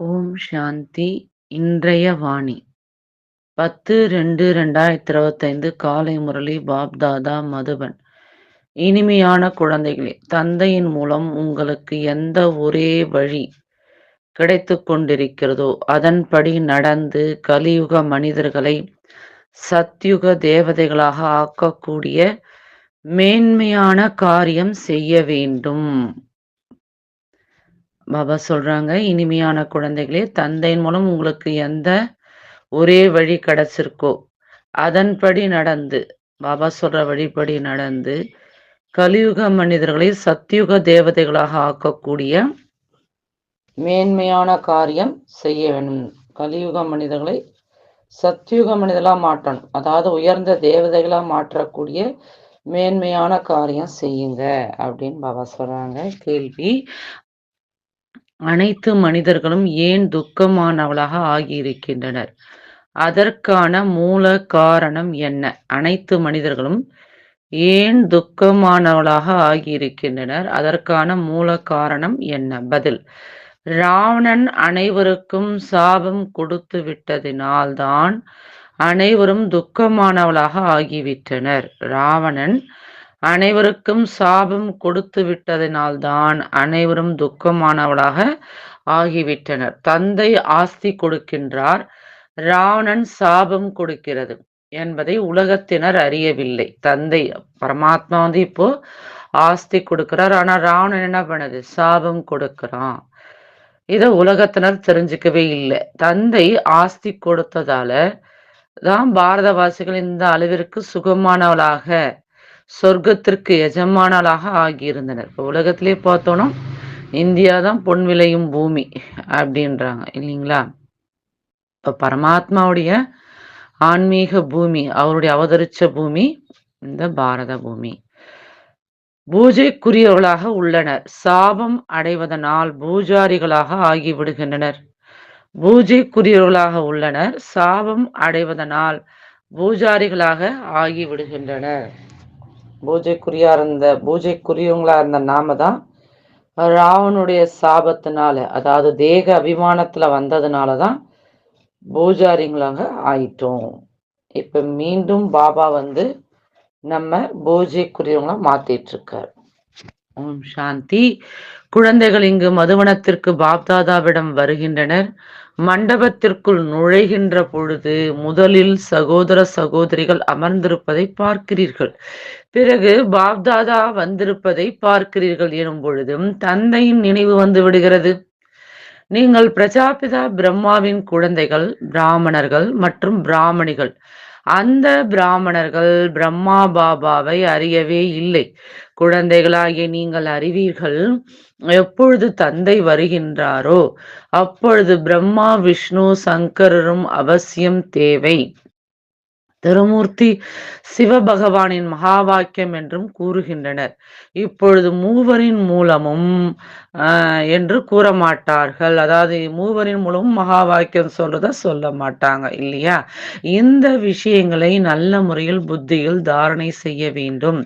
ஓம் சாந்தி இன்றைய வாணி. பத்து ரெண்டு ரெண்டாயிரத்தி இருபத்தைந்து காலை முரளி பாப்தாதா மதுபன். இனிமையான குழந்தைகளே தந்தையின் மூலம் உங்களுக்கு எந்த ஒரே வழி கிடைத்து கொண்டிருக்கிறதோ அதன்படி நடந்து கலியுக மனிதர்களை சத்யுக தேவதைகளாக ஆக்கக்கூடிய மேன்மையான காரியம் செய்ய வேண்டும். பாபா சொல்றாங்க இனிமையான குழந்தைகளே தந்தையின் மூலம் உங்களுக்கு எந்த ஒரே வழி கிடைச்சிருக்கோ அதன்படி நடந்து பாபா சொல்ற வழிபடி நடந்து கலியுக மனிதர்களை சத்தியுக தேவதைகளாக ஆக்கக்கூடிய மேன்மையான காரியம் செய்ய வேண்டும். கலியுக மனிதர்களை சத்தியுக மனிதர்களாக மாற்றணும். அதாவது உயர்ந்த தேவதைகளாக மாற்றக்கூடிய மேன்மையான காரியம் செய்யுங்க அப்படின்னு பாபா சொல்றாங்க. கேள்வி. அனைத்து மனிதர்களும் ஏன் துக்கமானவளாக ஆகியிருக்கின்றனர்? அதற்கான மூல காரணம் என்ன? அனைத்து மனிதர்களும் ஏன் துக்கமானவளாக ஆகியிருக்கின்றனர்? அதற்கான மூல காரணம் என்ன? பதில் ராவணன் அனைவருக்கும் சாபம் கொடுத்து விட்டதினால்தான் அனைவரும் துக்கமானவளாக ஆகிவிட்டனர். ராவணன் அனைவருக்கும் சாபம் கொடுத்து விட்டதினால்தான் அனைவரும் துக்கமானவளாக ஆகிவிட்டனர். தந்தை ஆஸ்தி கொடுக்கின்றார் ராவணன் சாபம் கொடுக்கிறது என்பதை உலகத்தினர் அறியவில்லை. தந்தை பரமாத்மா வந்து இப்போ ஆஸ்தி கொடுக்கிறார் ஆனா ராவணன் என்ன பண்ணுது? சாபம் கொடுக்கிறான். இதை உலகத்தினர் தெரிஞ்சுக்கவே இல்லை. தந்தை ஆஸ்தி கொடுத்ததால தான் பாரதவாசிகள் இந்த அளவிற்கு சுகமானவளாக சொர்க்கத்திற்கு எஜமானாளாக ஆகியிருந்தனர். இப்போ உலகத்திலே பார்த்தோன்னா இந்தியா தான் பொன் விளையும் பூமி அப்படின்றாங்க இல்லைங்களா? இப்போ பரமாத்மாவுடைய ஆன்மீக பூமி அவருடைய அவதரிச்ச பூமி இந்த பாரத பூமி. பூஜைக்குரியவர்களாக உள்ளனர். சாபம் அடைவதனால் பூஜாரிகளாக ஆகிவிடுகின்றனர். பூஜைக்குரியவர்களாக உள்ளனர். சாபம் அடைவதனால் பூஜாரிகளாக ஆகிவிடுகின்றனர். பூஜைக்குரியா இருந்த பூஜைக்குரியவங்களா இருந்த நாம தான் ராவனுடைய சாபத்தினால அதாவது தேக அபிமானத்துல வந்ததுனால தான் பூஜாரிங்களாக ஆயிட்டோம். இப்ப மீண்டும் பாபா வந்து நம்ம பூஜைக்குரியவங்களா மாத்திட்டு இருக்கார் ஓம் சாந்தி. குழந்தைகள் இங்கு மதுவனத்திற்கு பாப்தாதாவிடம் வருகின்றனர். மண்டபத்திற்குள் நுழைகின்ற பொழுது முதலில் சகோதர சகோதரிகள் அமர்ந்திருப்பதை பார்க்கிறீர்கள். பிறகு பாப்தாதா வந்திருப்பதை பார்க்கிறீர்கள் எனும் பொழுதும் தந்தையின் நினைவு வந்து விடுகிறது. நீங்கள் பிரஜாபிதா பிரம்மாவின் குழந்தைகள் பிராமணர்கள் மற்றும் பிராமணிகள். அந்த பிராமணர்கள் பிரம்மா பாபாவை அறியவே இல்லை. குழந்தைகளாகிய நீங்கள் அறிவீர்கள் எப்பொழுது தந்தை வருகின்றாரோ அப்பொழுது பிரம்மா விஷ்ணு சங்கரரும் அவசியம் தேவை. திருமூர்த்தி சிவபகவானின் மகா வாக்கியம் என்றும் கூறுகின்றனர். இப்பொழுது மூவரின் மூலமும் என்று கூற மாட்டார்கள். அதாவது மூவரின் மூலமும் மகா வாக்கியம் சொல்றத சொல்ல மாட்டாங்க இல்லையா? இந்த விஷயங்களை நல்ல முறையில் புத்தியில் தாரணை செய்ய வேண்டும்.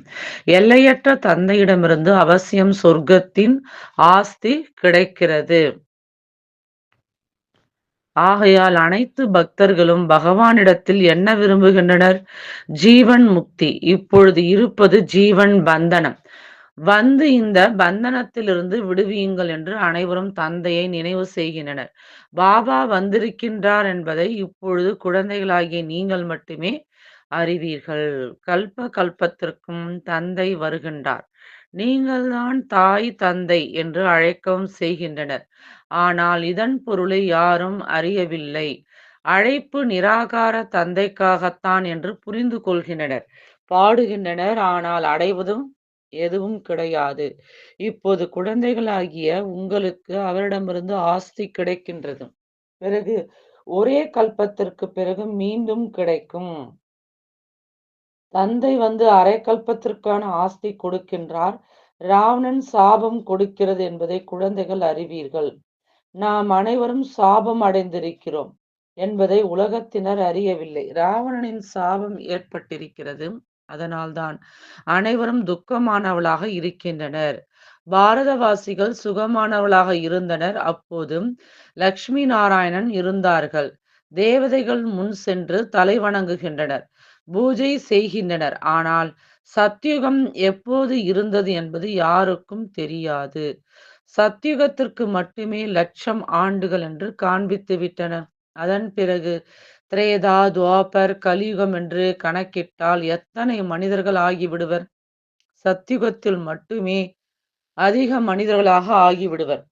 எல்லையற்ற தந்தையிடமிருந்து அவசியம் சொர்க்கத்தின் ஆஸ்தி கிடைக்கிறது. ஆகையால் அனைத்து பக்தர்களும் பகவானிடத்தில் என்ன விரும்புகின்றனர்? ஜீவன் முக்தி. இப்பொழுது இருப்பது ஜீவன் பந்தனம். வந்து இந்த பந்தனத்திலிருந்து விடுவியுங்கள் என்று அனைவரும் தந்தையை நினைவு செய்கின்றனர். பாபா வந்திருக்கின்றார் என்பதை இப்பொழுது குழந்தைகளாகிய நீங்கள் மட்டுமே அறிவீர்கள். கல்ப கல்பத்திற்கும் தந்தை வருகின்றார். நீங்கள்தான் தாய் தந்தை என்று அழைக்கவும் செய்கின்றனர். ஆனால் இதன் பொருளை யாரும் அறியவில்லை. அழைப்பு நிராகார தந்தைக்காகத்தான் என்று புரிந்து கொள்கின்றனர். பாடுகின்றனர் ஆனால் அடைவதும் எதுவும் கிடையாது. இப்போது குழந்தைகளாகிய உங்களுக்கு அவரிடமிருந்து ஆஸ்தி கிடைக்கின்றது. பிறகு ஒரே கல்பத்திற்கு பிறகு மீண்டும் கிடைக்கும். தந்தை வந்து அரைக்கல்பத்திற்கான ஆஸ்தி கொடுக்கின்றார் ராவணன் சாபம் கொடுக்கிறது என்பதை குழந்தைகள் அறிவீர்கள் நாம் அனைவரும் சாபம் அடைந்திருக்கிறோம் என்பதை உலகத்தினர் அறியவில்லை ராவணனின் சாபம் ஏற்பட்டிருக்கிறது அதனால்தான் அனைவரும் துக்கமானவளாக இருக்கின்றனர் பாரதவாசிகள் சுகமானவளாக இருந்தனர். அப்போதும் லக்ஷ்மி நாராயணன் இருந்தார்கள். தேவதைகள் முன் சென்று தலை வணங்குகின்றனர். பூஜை செய்கின்றனர். ஆனால் சத்யுகம் எப்போது இருந்தது என்பது யாருக்கும் தெரியாது. சத்யுகத்திற்கு மட்டுமே லட்சம் ஆண்டுகள் என்று காண்பித்து விட்டனர். அதன் பிறகு திரேதா, துவாபர், கலியுகம் என்று கணக்கிட்டால் எத்தனை மனிதர்கள் ஆகிவிடுவர்? சத்யுகத்தில் மட்டுமே அதிக மனிதர்களாக ஆகிவிடுவர்.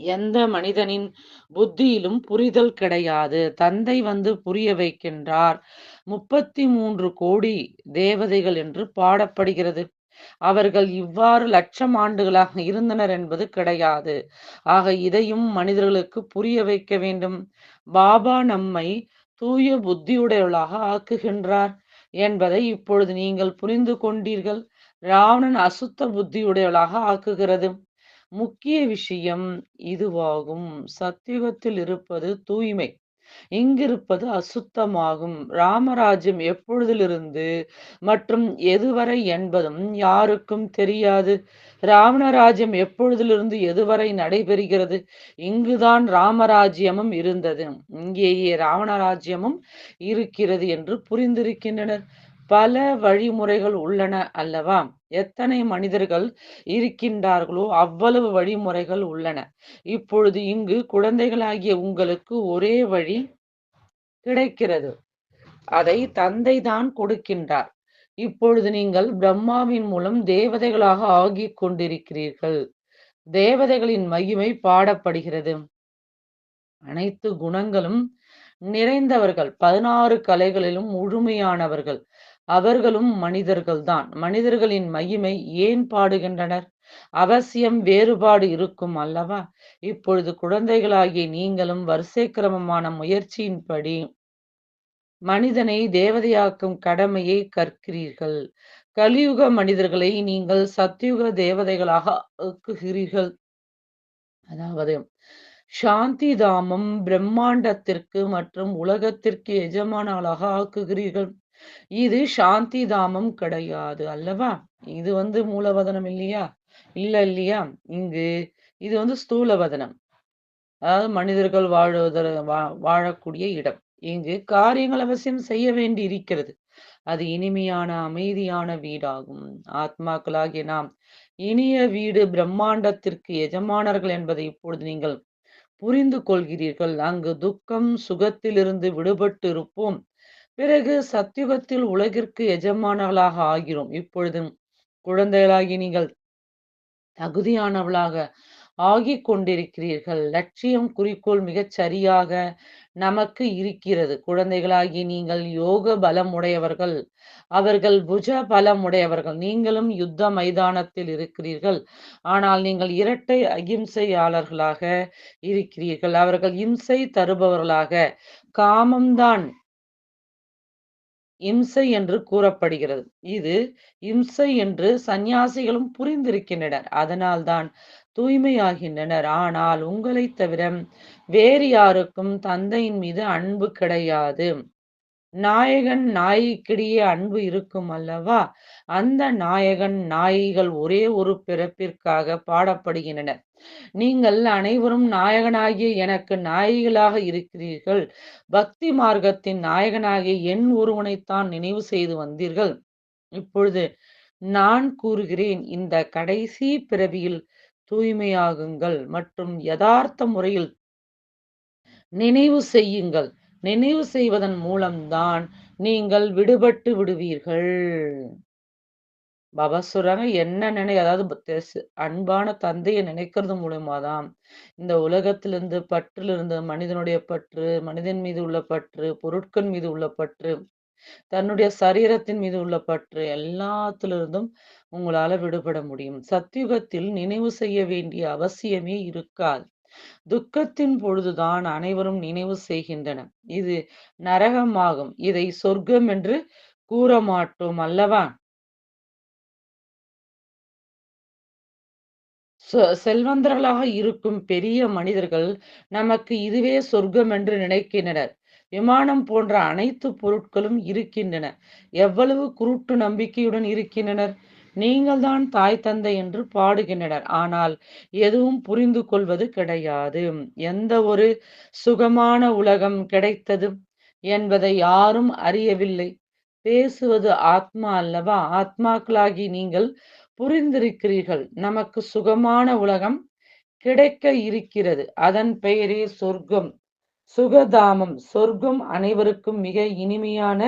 எந்த மனிதனின் புத்தியிலும் புரிதல் கிடையாது. தந்தை வந்து புரிய வைக்கின்றார். 33 கோடி தேவதைகள் என்று பாடப்படுகிறது. அவர்கள் இவ்வாறு லட்சம் ஆண்டுகளாக இருந்தனர் என்பது கிடையாது. ஆக இதையும் மனிதர்களுக்கு புரிய வைக்க வேண்டும். பாபா நம்மை தூய புத்தியுடையவளாக ஆக்குகின்றார் என்பதை இப்பொழுது நீங்கள் புரிந்து கொண்டீர்கள். ராவணன் அசுத்த புத்தியுடையவளாக ஆக்குகிறது. முக்கிய விஷயம் இதுவாகும். சத்தியுகத்தில் இருப்பது தூய்மை. இங்கிருப்பது அசுத்தமாகும். ராமராஜ்யம் எப்பொழுதிலிருந்து மற்றும் எதுவரை என்பதும் யாருக்கும் தெரியாது. ராவண ராஜ்யம் எப்பொழுதிலிருந்து எதுவரை நடைபெறுகிறது? இங்குதான் ராமராஜ்யமும் இருந்தது. இங்கேயே ராவண ராஜ்யமும் இருக்கிறது என்று புரிந்திருக்கின்றனர். பல வழிமுறைகள் உள்ளன அல்லவா? எத்தனை மனிதர்கள் இருக்கின்றார்களோ அவ்வளவு வழிமுறைகள் உள்ளன. இப்பொழுது இங்கு குழந்தைகளாகிய உங்களுக்கு ஒரே வழி கிடைக்கிறது. அதை தந்தை தான் கொடுக்கின்றார். இப்பொழுது நீங்கள் பிரம்மாவின் மூலம் தேவதைகளாக ஆகிக் கொண்டிருக்கிறீர்கள். தேவதைகளின் மகிமை பாடப்படுகிறது. அனைத்து குணங்களும் நிறைந்தவர்கள். 16 கலைகளிலும் முழுமையானவர்கள். அவர்களும் மனிதர்கள்தான். மனிதர்களின் மகிமை ஏன் பாடுகின்றனர்? அவசியம் வேறுபாடு இருக்கும் அல்லவா? இப்பொழுது குழந்தைகளாகிய நீங்களும் வரிசை கிரமமான முயற்சியின்படி மனிதனை தேவதையாக்கும் கடமையை கற்கிறீர்கள். கலியுக மனிதர்களை நீங்கள் சத்தியுக தேவதைகளாக ஆக்குகிறீர்கள். அதாவது சாந்தி தாமம் பிரம்மாண்டத்திற்கு மற்றும் உலகத்திற்கு எஜமானாளாக ஆக்குகிறீர்கள். இது சாந்தி தாமம் கிடையாது அல்லவா? இது வந்து மூலவதனம் இல்லையா? இல்ல இல்லையா? இங்கு இது வந்து ஸ்தூல வதனம். அதாவது மனிதர்கள் வாழுவத வா வாழக்கூடிய இடம். இங்கு காரியங்கள் அவசியம் செய்ய வேண்டி இருக்கிறது. அது இனிமையான, அமைதியான வீடாகும். ஆத்மாக்களாகிய நாம் இனிய வீடு பிரம்மாண்டத்திற்கு எஜமானர்கள் என்பதை இப்பொழுது நீங்கள் புரிந்து கொள்கிறீர்கள். அங்கு துக்கம், சுகத்திலிருந்து விடுபட்டு இருப்போம். பிறகு சத்யுகத்தில் உலகிற்கு எஜமானவளாக ஆகிறோம். இப்பொழுதும் குழந்தைகளாகி நீங்கள் தகுதியானவளாக ஆகிக் கொண்டிருக்கிறீர்கள். லட்சியம், குறிக்கோள் மிகச் சரியாக நமக்கு இருக்கிறது. குழந்தைகளாகி நீங்கள் யோக பலம் உடையவர்கள். அவர்கள் புஜ பலம் உடையவர்கள். நீங்களும் யுத்த மைதானத்தில் இருக்கிறீர்கள். ஆனால் நீங்கள் இரட்டை அகிம்சையாளர்களாக இருக்கிறீர்கள். அவர்கள் இம்சை தருபவர்களாக காமம்தான் இம்சை என்று கூறப்படுகிறது. இது இம்சை என்று சந்நியாசிகளும் புரிந்திருக்கின்றனர். அதனால்தான் தூய்மையாகின்றனர். ஆனால் உங்களைத் தவிர வேறு யாருக்கும் தந்தையின் மீது அன்பு கிடையாது. நாயகன், நாய்க்கிடையே அன்பு இருக்கும் அல்லவா? அந்த நாயகன், நாயிகள் ஒரே ஒரு பிறப்பிற்காக பாடப்படுகின்றனர். நீங்கள் அனைவரும் நாயகனாகிய எனக்கு நாயிகளாக இருக்கிறீர்கள். பக்தி மார்க்கத்தின் நாயகனாகிய என் ஒருவனைத்தான் நினைவு செய்து வந்தீர்கள். இப்பொழுது நான் கூறுகிறேன் இந்த கடைசி பிறவியில் தூய்மையாகுங்கள் மற்றும் யதார்த்த முறையில் நினைவு செய்யுங்கள். நினைவு செய்வதன் மூலம்தான் நீங்கள் விடுபட்டு விடுவீர்கள். பாபா சொல்றாங்க, என்ன நினை அதாவது அன்பான தந்தையை நினைக்கிறது மூலயமா தான் இந்த உலகத்திலிருந்து பற்றிலிருந்து மனிதனுடைய பற்று, மனிதன் மீது உள்ள பற்று, பொருட்கள் மீது உள்ள பற்று, தன்னுடைய சரீரத்தின் மீது உள்ள பற்று எல்லாத்திலிருந்தும் உங்களால விடுபட முடியும். சத்தியுகத்தில் நினைவு செய்ய வேண்டிய அவசியமே இருக்காது. துக்கத்தின் பொழுதுதான் அனைவரும் நினைவு செய்கின்றனர். இது நரகமாகும். இதை சொர்க்கம் என்று கூற மாட்டோம் அல்லவா? செல்வந்தர்களாக இருக்கும் பெரிய மனிதர்கள் நமக்கு இதுவே சொர்க்கம் என்று நினைக்கின்றனர். விமானம் போன்ற அனைத்து பொருட்களும் இருக்கின்றன. எவ்வளவு குருட்டு நம்பிக்கையுடன் இருக்கின்றனர். நீங்கள்தான் தாய் தந்தை என்று பாடுகின்றனர். ஆனால் எதுவும் புரிந்து கொள்வது கிடையாது. எந்த ஒரு சுகமான உலகம் கிடைத்தது என்பதை யாரும் அறியவில்லை. பேசுவது ஆத்மா அல்லவா? ஆத்மாக்களாகி நீங்கள் புரிந்திருக்கிறீர்கள். நமக்கு சுகமான உலகம் கிடைக்க இருக்கிறது. அதன் பெயரே சொர்க்கம். சுகதாமம். சொர்க்கம் அனைவருக்கும் மிக இனிமையான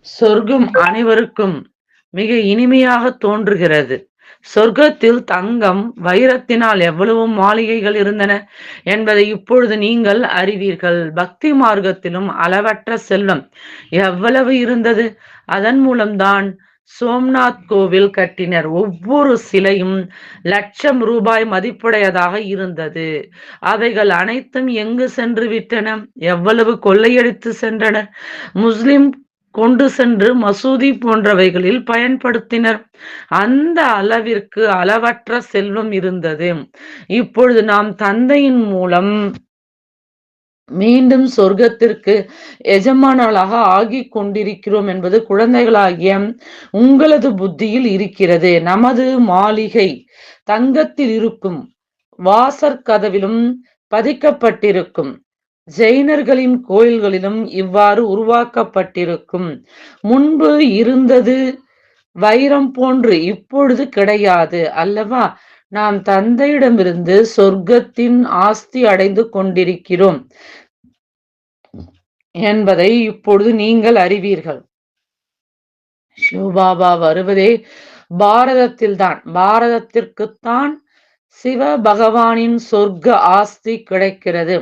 சொர்க்கம் அனைவருக்கும் மிக இனிமையாக தோன்றுகிறது. சொர்க்கத்தில் தங்கம் வைரத்தினால் எவ்வளவு மாளிகைகள் இருந்தன என்பதை இப்பொழுது நீங்கள் அறிவீர்கள். பக்தி மார்க்கத்திலும் அளவற்ற செல்வம் எவ்வளவு இருந்தது? அதன் மூலம்தான் சோம்நாத் கோவில் கட்டினர். ஒவ்வொரு சிலையும் லட்சம் ரூபாய் மதிப்புடையதாக இருந்தது. அவைகள் அனைத்தும் எங்கு சென்று விட்டன? எவ்வளவு கொள்ளையடித்து சென்றன? முஸ்லிம் கொண்டு சென்று மசூதி போன்றவைகளில் பயன்படுத்தினர். அந்த அளவிற்கு அளவற்ற செல்வம் இருந்தது. இப்பொழுது நாம் தந்தையின் மூலம் மீண்டும் சொர்க்கத்திற்கு எஜமானர்களாக ஆகிக் கொண்டிருக்கிறோம் என்பது குழந்தைகளாகிய உங்களது புத்தியில் இருக்கிறது. நமது மாளிகை தங்கத்தில் இருக்கும் வாசற் கதவிலும் பதிக்கப்பட்டிருக்கும். ஜெயினர்களின் கோயில்களிலும் இவ்வாறு உருவாக்கப்பட்டிருக்கும். முன்பு இருந்தது வைரம் போன்று இப்பொழுது கிடையாது அல்லவா? நாம் தந்தையிடமிருந்து சொர்க்கத்தின் ஆஸ்தி அடைந்து கொண்டிருக்கிறோம் என்பதை இப்பொழுது நீங்கள் அறிவீர்கள். சிவபாபா வருவதே பாரதத்தில்தான். பாரதத்திற்குத்தான் சிவ பகவானின் சொர்க்க ஆஸ்தி கிடைக்கிறது.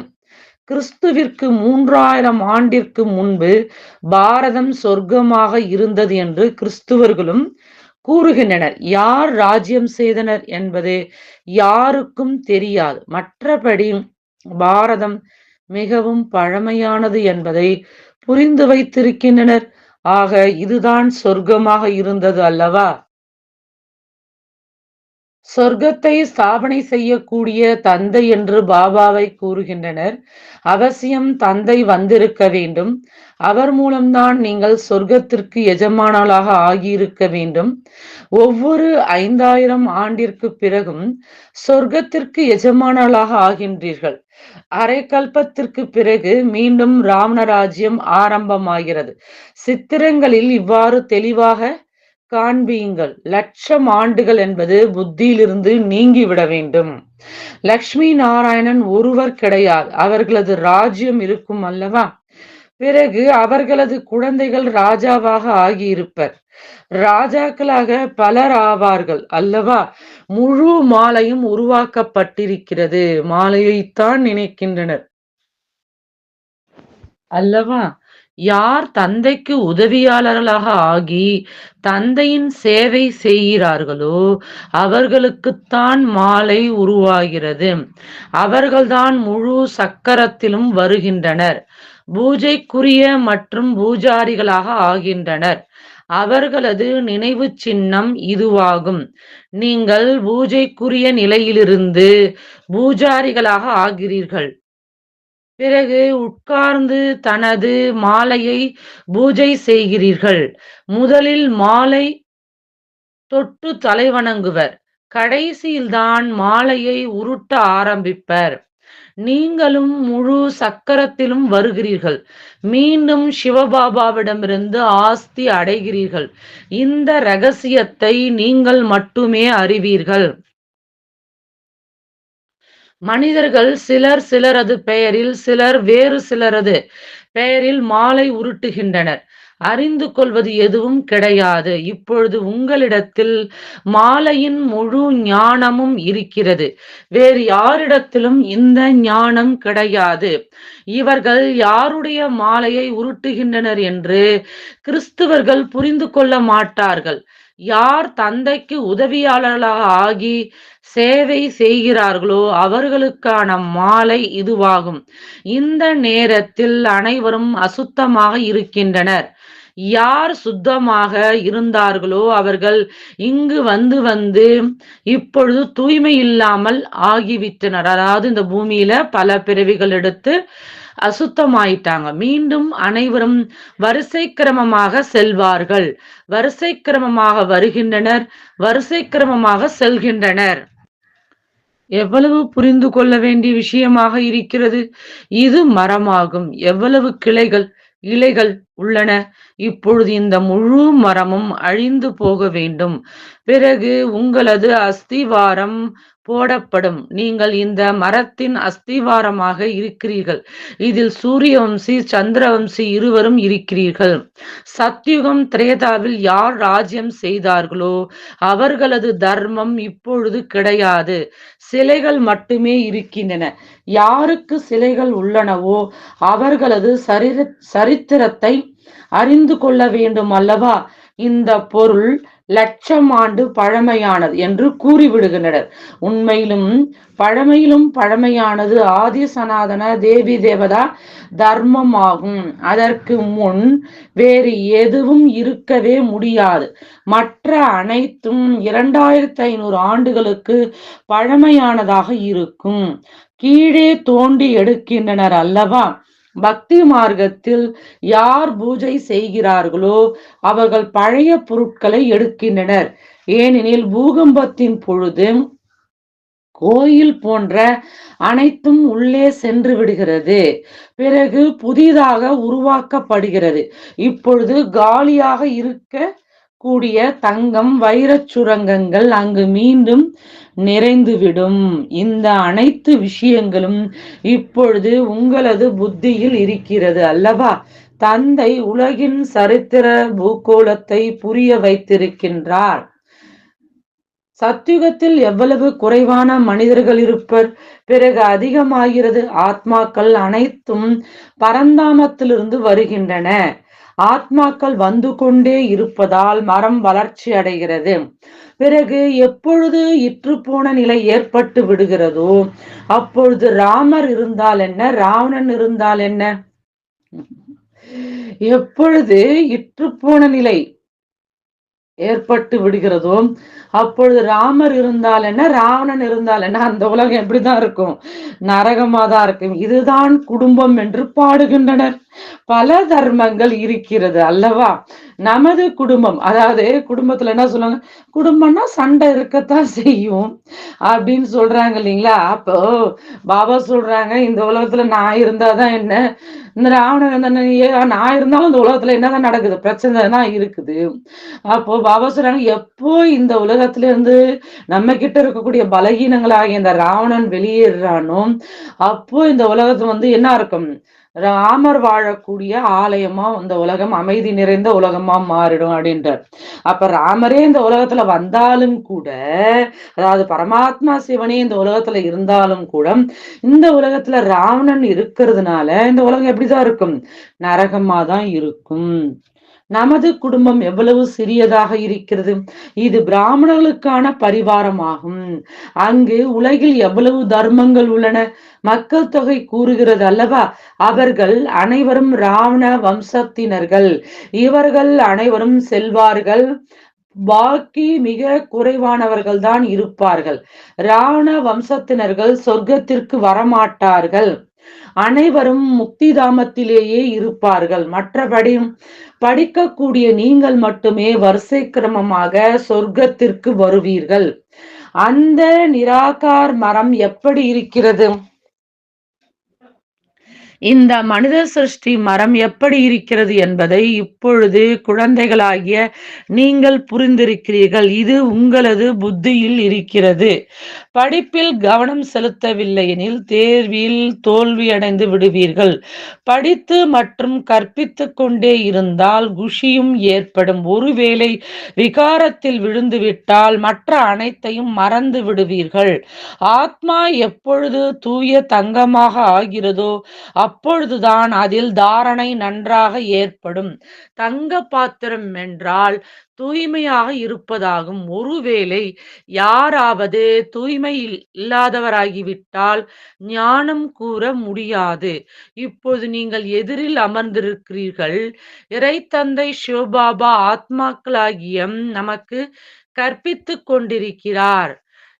கிறிஸ்துவிற்கு மூன்றாயிரம் ஆண்டிற்கு முன்பு பாரதம் சொர்க்கமாக இருந்தது என்று கிறிஸ்துவர்களும் கூறுகின்றனர். யார் ராஜ்யம் செய்தனர் என்பது யாருக்கும் தெரியாது. மற்றபடி பாரதம் மிகவும் பழமையானது என்பதை புரிந்து வைத்திருக்கின்றனர். ஆக இதுதான் சொர்க்கமாக இருந்தது அல்லவா? சொர்க்கத்தை ஸ்தாபனை செய்யக்கூடிய தந்தை என்று பாபாவை கூறுகின்றனர். அவசியம் தந்தை வந்திருக்க வேண்டும். அவர் மூலம்தான் நீங்கள் சொர்க்கத்திற்கு எஜமானலாக ஆகியிருக்க வேண்டும். ஒவ்வொரு ஐந்தாயிரம் ஆண்டிற்கு பிறகும் சொர்க்கத்திற்கு எஜமானலாக ஆகின்றீர்கள். அரை கல்பத்திற்கு பிறகு மீண்டும் ராவணராஜ்யம் ஆரம்பமாகிறது. சித்திரங்களில் இவ்வாறு தெளிவாக காண்பியுங்கள் லட்சம் ஆண்டுகள் என்பது புத்தியிலிருந்து நீங்கிவிட வேண்டும். லக்ஷ்மி நாராயணன் ஒருவர் கிடையாது. அவர்களது ராஜ்யம் இருக்கும் அல்லவா? பிறகு அவர்களது குழந்தைகள் ராஜாவாக ஆகியிருப்பர். ராஜாக்களாக பலர் ஆவார்கள் அல்லவா? முழு மாலையும் உருவாக்கப்பட்டிருக்கிறது. மாலையைத்தான் நினைக்கின்றனர். அல்லவா? யார் தந்தைக்கு உதவியாளர்களாக ஆகி தந்தையின் சேவை செய்கிறார்களோ அவர்களுக்குத்தான் மாலை உருவாகிறது. அவர்கள்தான் முழு சக்கரத்திலும் வருகின்றனர். பூஜைக்குரிய மற்றும் பூஜாரிகளாக ஆகின்றனர். அவர்களது நினைவு சின்னம் இதுவாகும். நீங்கள் பூஜைக்குரிய நிலையிலிருந்து பூஜாரிகளாக ஆகிறீர்கள். பிறகு உட்கார்ந்து தனது மாலையை பூஜை செய்கிறீர்கள். முதலில் மாலை தொட்டு தலைவணங்குவர். கடைசியில்தான் மாலையை உருட்ட ஆரம்பிப்பர். நீங்களும் முழு சக்கரத்திலும் வருகிறீர்கள். மீண்டும் சிவபாபாவிடமிருந்து ஆஸ்தி அடைகிறீர்கள். இந்த ரகசியத்தை நீங்கள் மட்டுமே அறிவீர்கள். மனிதர்கள் சிலர் சிலரது பெயரில் சிலர் வேறு சிலரது பெயரில் மாலை உருட்டுகின்றனர். அறிந்து கொள்வது எதுவும் கிடையாது. இப்பொழுது உங்களிடத்தில் மாலையின் முழு ஞானமும் இருக்கிறது. வேறு யாரிடத்திலும் இந்த ஞானம் கிடையாது. இவர்கள் யாருடைய மாலையை உருட்டுகின்றனர் என்று கிறிஸ்துவர்கள் புரிந்து கொள்ள மாட்டார்கள். யார் தந்தைக்கு உதவியாளர்களாக ஆகி சேவை செய்கிறார்களோ அவர்களுக்கான மாலை இதுவாகும். இந்த நேரத்தில் அனைவரும் அசுத்தமாக இருக்கின்றனர். யார் சுத்தமாக இருந்தார்களோ அவர்கள் இங்கு வந்து வந்து இப்பொழுது தூய்மை இல்லாமல் ஆகிவிட்டனர். அதாவது இந்த பூமியில பல பிறவிகள் எடுத்து அசுத்தமாயிட்டாங்க. மீண்டும் அனைவரும் வரிசை கிரமமாக செல்வார்கள். வரிசை கிரமமாக வருகின்றனர். வரிசை கிரமமாக செல்கின்றனர். எவ்வளவு புரிந்து கொள்ள வேண்டிய விஷயமாக இருக்கிறது? இது மரமாகும். எவ்வளவு கிளைகள் இலைகள் உள்ளன? இப்பொழுது இந்த முழு மரமும் அழிந்து போக வேண்டும். பிறகு உங்களது அஸ்திவாரம் போடப்படும். நீங்கள் இந்த மரத்தின் அஸ்திவாரமாக இருக்கிறீர்கள். இதில் சூரியவம்சி சந்திரவம்சி இருவரும் இருக்கிறீர்கள். சத்யுகம் திரேதாவில் யார் ராஜ்யம் செய்தார்களோ அவர்களது தர்மம் இப்பொழுது கிடையாது. சிலைகள் மட்டுமே இருக்கின்றன. யாருக்கு சிலைகள் உள்ளனவோ அவர்களது சரிர சரித்திரத்தை அறிந்து கொள்ள வேண்டும் அல்லவா? இந்த பொருள் லட்சம் ஆண்டு பழமையானது என்று கூறிவிடுகின்றனர். உண்மையிலும் பழமையிலும் பழமையானது ஆதி சனாதன தேவி தேவதா தர்மமாகும். அதற்கு முன் வேறு எதுவும் இருக்கவே முடியாது. மற்ற அனைத்தும் இரண்டாயிரத்தி ஐநூறு ஆண்டுகளுக்கு பழமையானதாக இருக்கும். கீழே தோண்டி எடுக்கின்றனர் அல்லவா? பக்தி மார்க்கத்தில் யார் பூஜை செய்கிறார்களோ அவர்கள் பழைய பொருட்களை எடுக்கின்றனர். ஏனெனில் பூகம்பத்தின் பொழுது கோயில் போன்ற அனைத்தும் உள்ளே சென்று விடுகிறது. பிறகு புதிதாக உருவாக்கப்படுகிறது. இப்பொழுது காலியாக இருக்க கூடிய தங்கம் வைரச் சுரங்கங்கள் அங்கு மீண்டும் நிறைந்துவிடும். இந்த அனைத்து விஷயங்களும் இப்பொழுது உங்களது புத்தியில் இருக்கிறது அல்லவா? தந்தை உலகின் சரித்திர பூகோளத்தை புரிய வைத்திருக்கின்றார். சத்தியுகத்தில் எவ்வளவு குறைவான மனிதர்கள் இருப்பர்? பிறகு அதிகமாகிறது ஆத்மாக்கள் அனைத்தும் பரந்தாமத்திலிருந்து வருகின்றன. ஆத்மாக்கள் வந்து கொண்டே இருப்பதால் மரம் வளர்ச்சி அடைகிறது. பிறகு எப்பொழுது இற்றுப்போன நிலை ஏற்பட்டு விடுகிறதோ அப்பொழுது ராமர் இருந்தால் என்ன ராவணன் இருந்தால் என்ன? எப்பொழுது இற்றுப்போன நிலை ஏற்பட்டு விடுகிறதோ அப்பொழுது ராமர் இருந்தால் என்ன ராவணன் இருந்தால் என்ன? அந்த உலகம் எப்படிதான் இருக்கும்? நரகமா தான் இருக்கும். இதுதான் குடும்பம் என்று பாடுகின்றனர். பல தர்மங்கள் இருக்கிறது அல்லவா? நமது குடும்பம் அதாவது குடும்பத்துல என்ன சொல்லுவாங்க குடும்பம்னா சண்டை இருக்கத்தான் செய்யும் அப்படின்னு சொல்றாங்க இல்லைங்களா? அப்போ பாபா சொல்றாங்க இந்த உலகத்துல நான் இருந்தாதான் என்ன? இந்த ராவணன் நான் இருந்தாலும் இந்த உலகத்துல என்னதான் நடக்குது? பிரச்சனை தான் இருக்குது. அப்போ பாபா சொல்றாங்க எப்போ இந்த உலகத்துல இருந்து நம்ம கிட்ட இருக்கக்கூடிய பலகீனங்களாகிய இந்த ராவணன் வெளியேறானோ அப்போ இந்த உலகத்துல வந்து என்ன இருக்கும்? ராமர் வாழக்கூடிய ஆலயமா இந்த உலகம் அமைதி நிறைந்த உலகமா மாறிடும் அப்படின்றார். அப்ப ராமரே இந்த உலகத்துல வந்தாலும் கூட அதாவது பரமாத்மா சிவனே இந்த உலகத்துல இருந்தாலும் கூட இந்த உலகத்துல ராவணன் இருக்கிறதுனால இந்த உலகம் எப்படிதான் இருக்கும்? நரகமா தான் இருக்கும். நமது குடும்பம் எவ்வளவு சிறியதாக இருக்கிறது? இது பிராமணர்களுக்கான பரிவாரமாகும். அங்கு உலகில் எவ்வளவு தர்மங்கள் உள்ளன? மக்கள் தொகை கூறுகிறது அல்லவா? அவர்கள் அனைவரும் ராவண வம்சத்தினர்கள். இவர்கள் அனைவரும் செல்வார்கள். பாக்கி மிக குறைவானவர்கள் தான் இருப்பார்கள். ராவண வம்சத்தினர்கள் சொர்க்கத்திற்கு வரமாட்டார்கள். அனைவரும் முக்தி தாமத்திலேயே இருப்பார்கள். மற்றபடி படிக்கக்கூடிய நீங்கள் மட்டுமே வரிசை கிரமமாக சொர்க்கத்திற்கு வருவீர்கள். அந்த நிராகார் மரம் எப்படி இருக்கிறது? இந்த மனித சிருஷ்டி மரம் எப்படி இருக்கிறது என்பதை இப்பொழுது குழந்தைகளாகிய நீங்கள் புரிந்திருக்கிறீர்கள். இது உங்களது புத்தியில் இருக்கிறது. படிப்பில் கவனம் செலுத்தவில்லை எனில் தேர்வில் தோல்வியடைந்து விடுவீர்கள். படித்து மற்றும் கற்பித்து கொண்டே இருந்தால் குஷியும் ஏற்படும். ஒருவேளை விகாரத்தில் விழுந்துவிட்டால் மற்ற அனைத்தையும் மறந்து விடுவீர்கள். ஆத்மா எப்பொழுது தூய தங்கமாக ஆகிறதோ அப்பொழுதுதான் அதில் தாரணை நன்றாக ஏற்படும். தங்க பாத்திரம் என்றால் தூய்மையாக இருப்பதாகும். ஒருவேளை யாராவது தூய்மை இல்லாதவராகிவிட்டால் ஞானம் கூற முடியாது. இப்போது நீங்கள் எதிரில் அமர்ந்திருக்கிறீர்கள். இறைத்தந்தை சிவபாபா ஆத்மாக்களாகிய நமக்கு கற்பித்துக் கொண்டிருக்கிறார்.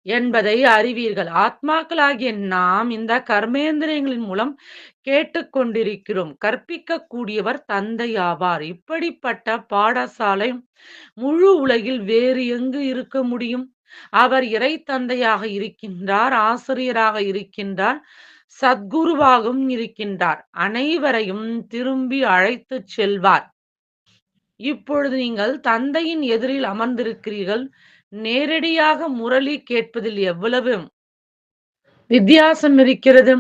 என்பதை அறிவீர்கள். ஆத்மாக்களாகிய நாம் இந்த கர்மேந்திரியங்களின் மூலம் கேட்டுக்கொண்டிருக்கிறோம். கற்பிக்கக்கூடியவர் தந்தையாவார். இப்படிப்பட்ட பாடசாலை முழு உலகில் வேறு எங்கு இருக்க முடியும்? அவர் இறை தந்தையாக இருக்கின்றார் ஆசிரியராக இருக்கின்றார் சத்குருவாகவும் இருக்கின்றார். அனைவரையும் திரும்பி அழைத்துச் செல்வார். இப்பொழுது நீங்கள் தந்தையின் எதிரில் அமர்ந்திருக்கிறீர்கள். நேரடியாக முரளி கேட்பதில் எவ்வளவு வித்தியாசம் இருக்கிறது?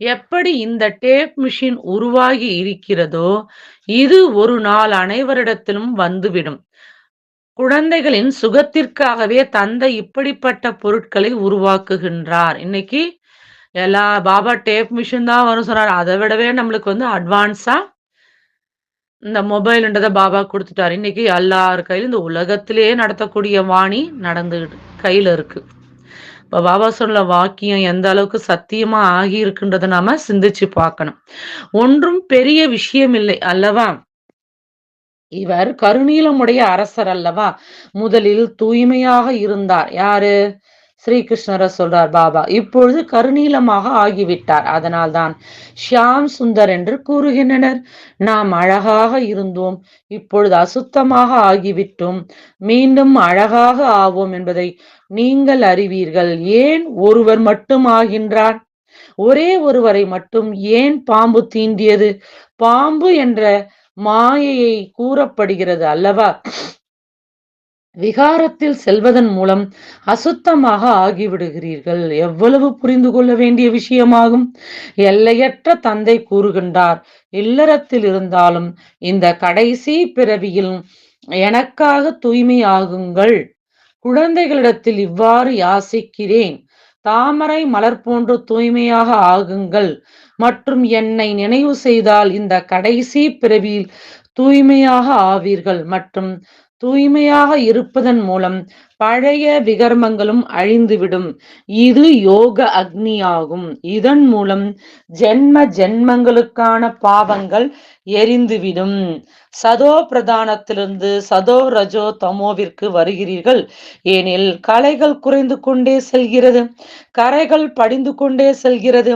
எப்படி இந்த டேப் மிஷின் உருவாகி இருக்கிறதோ இது ஒரு நாள் அனைவரிடத்திலும் வந்துவிடும். குழந்தைகளின் சுகத்திற்காகவே தந்தை இப்படிப்பட்ட பொருட்களை உருவாக்குகின்றார். இன்னைக்கு எல்லா பாபா டேப் மிஷின் தான் வரும் சொன்னார். அதை விடவே நம்மளுக்கு வந்து அட்வான்ஸா இந்த மொபைல்ன்றதை பாபா கொடுத்துட்டாரு. இன்னைக்கு எல்லார் கையிலும் இந்த உலகத்திலேயே நடத்தக்கூடிய வாணி நடந்து கையில இருக்கு. இப்போ பாபா சொன்ன வாக்கியம் எந்த அளவுக்கு சத்தியமா ஆகி இருக்குன்றதை நாம சிந்திச்சு பார்க்கணும். ஒன்றும் பெரிய விஷயம் இல்லை அல்லவா? இவர் கருணீலமுடைய அரசர் அல்லவா? முதலில் தூய்மையாக இருந்தார். யாரு? ஸ்ரீகிருஷ்ணரை சொல்றார் பாபா இப்பொழுது கருநீலமாக ஆகிவிட்டார். அதனால்தான் ஷியாம் சுந்தர் என்று கூறுகின்றனர். நாம் அழகாக இருந்தோம். இப்பொழுது அசுத்தமாக ஆகிவிட்டோம். மீண்டும் அழகாக ஆவோம் என்பதை நீங்கள் அறிவீர்கள். ஏன் ஒருவர் மட்டும் ஆகின்றார்? ஒரே ஒருவரை மட்டும் ஏன் பாம்பு தீண்டியது? பாம்பு என்ற மாயையை கூறப்படுகிறது அல்லவா? விகாரத்தில் செல்வதன் மூலம் அசுத்தமாக ஆகிவிடுகிறீர்கள். எவ்வளவு புரிந்து கொள்ள வேண்டிய விஷயமாகும்? எல்லையற்ற தந்தை கூறுகின்றார் இல்லறத்தில் இருந்தாலும் இந்த கடைசி பிறவியில் எனக்காக தூய்மையாகுங்கள். குழந்தைகளிடத்தில் இவ்வாறு யாசிக்கிறேன் தாமரை மலர் போன்று தூய்மையாக ஆகுங்கள். மற்றும் என்னை நினைவு செய்தால் இந்த கடைசி பிறவியில் தூய்மையாக ஆவீர்கள். மற்றும் தூய்மையாக இருப்பதன் மூலம் பழைய விகர்மங்களும் அழிந்துவிடும். இது யோக அக்னியாகும். இதன் மூலம் ஜென்ம ஜென்மங்களுக்கான பாவங்கள் எரிந்துவிடும். சதோ பிரதானத்திலிருந்து சதோ ரஜோ தமோவிற்கு வருகிறீர்கள். ஏனில் கலைகள் குறைந்து கொண்டே செல்கிறது. கரைகள் படிந்து கொண்டே செல்கிறது.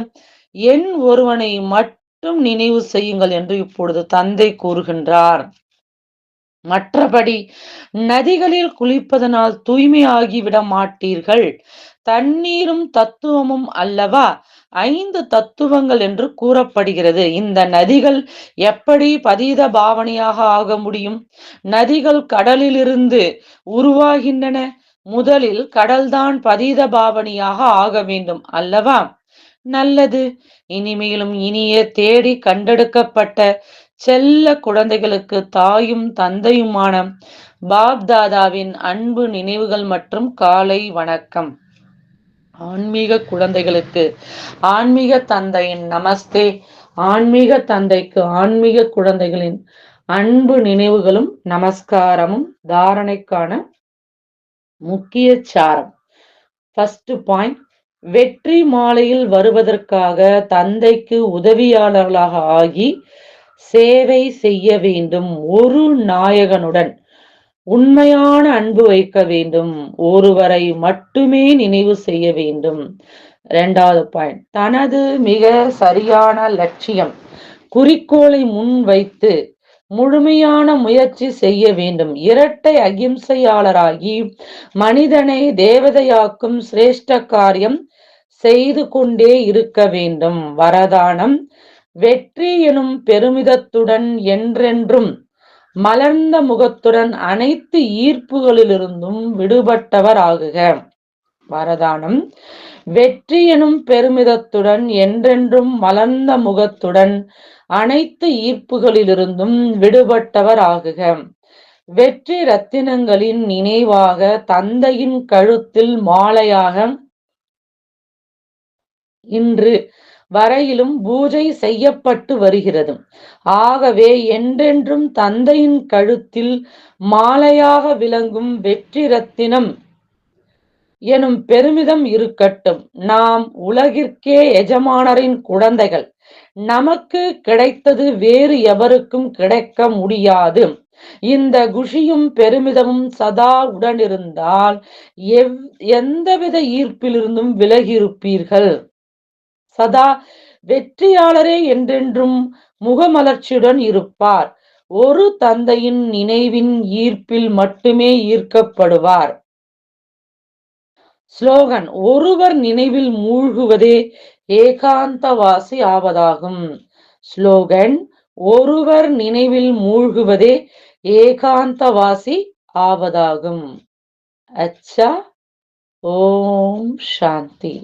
என் ஒருவனை மட்டும் நினைவு செய்யுங்கள் என்று இப்பொழுது தந்தை கூறுகின்றார். மற்றபடி நதிகளில் குளிப்பதனால் தூய்மையாகிவிட மாட்டீர்கள். தண்ணீரும் தத்துவமும் அல்லவா? ஐந்து தத்துவங்கள் என்று கூறப்படுகிறது. இந்த நதிகள் எப்படி பதீத பாவனையாக ஆக முடியும்? நதிகள் கடலிலிருந்து உருவாகின்றன. முதலில் கடல்தான் பதீத பாவனையாக ஆக வேண்டும் அல்லவா? நல்லது. இனிமேலும் இனிய தேடி கண்டெடுக்கப்பட்ட செல்ல குழந்தைகளுக்கு தாயும் தந்தையுமான பாப் தாதாவின் அன்பு நினைவுகள் மற்றும் காலை வணக்கம். ஆன்மீக குழந்தைகளுக்கு ஆன்மீக தந்தையின் நமஸ்தே. ஆன்மீக தந்தைக்கு ஆன்மீக குழந்தைகளின் அன்பு நினைவுகளும் நமஸ்காரமும் தாரணைக்கான முக்கிய சாரம். ஃபர்ஸ்ட் பாயிண்ட் வெற்றி மாலையில் வருவதற்காக தந்தைக்கு உதவியாளர்களாக ஆகி சேவை செய்ய வேண்டும் ஒரு நாயகனுடன். உண்மையான அன்பு வைக்க வேண்டும். ஒருவரை மட்டுமே நினைவு செய்ய வேண்டும். இரண்டாவது பாயிண்ட் தனது மிக சரியான லட்சியம். குறிக்கோளை முன் வைத்து முழுமையான முயற்சி செய்ய வேண்டும். இரட்டை அகிம்சையாளராகி மனிதனை தேவதையாக்கும் சிரேஷ்ட காரியம் செய்து கொண்டே இருக்க வேண்டும். வரதானம் வெற்றி எனும் பெருமிதத்துடன் என்றென்றும் மலர்ந்த முகத்துடன் அனைத்து ஈர்ப்புகளிலிருந்தும் விடுபட்டவர் ஆகுக வரதானம். வெற்றி எனும் பெருமிதத்துடன் என்றென்றும் மலர்ந்த முகத்துடன் அனைத்து ஈர்ப்புகளிலிருந்தும் விடுபட்டவர் ஆகுக வெற்றி ரத்தினங்களின் நினைவாக தந்தையின் கழுத்தில் மாலையாக இன்று வரையிலும் பூஜை செய்யப்பட்டு வருகிறது. ஆகவே என்றென்றும் தந்தையின் கழுத்தில் மாலையாக விளங்கும் வெற்றி ரத்தினம் எனும் பெருமிதம் இருக்கட்டும். நாம் உலகிற்கே எஜமானரின் குழந்தைகள். நமக்கு கிடைத்தது வேறு எவருக்கும் கிடைக்க முடியாது. இந்த குஷியும் பெருமிதமும் சதா உடனிருந்தால் எவ் எந்தவித ஈர்ப்பிலிருந்தும் விலகியிருப்பீர்கள். சதா வெற்றியாளரே என்றென்றும் முகமலர்ச்சியுடன் இருப்பார். ஒரு தந்தையின் நினைவின் ஈர்ப்பில் மட்டுமே ஈர்க்கப்படுவார். ஸ்லோகன் ஒருவர் நினைவில் மூழ்குவதே ஏகாந்தவாசி ஆவதாகும். ஸ்லோகன் ஒருவர் நினைவில் மூழ்குவதே ஏகாந்தவாசி ஆவதாகும். அச்சா ஓம் சாந்தி.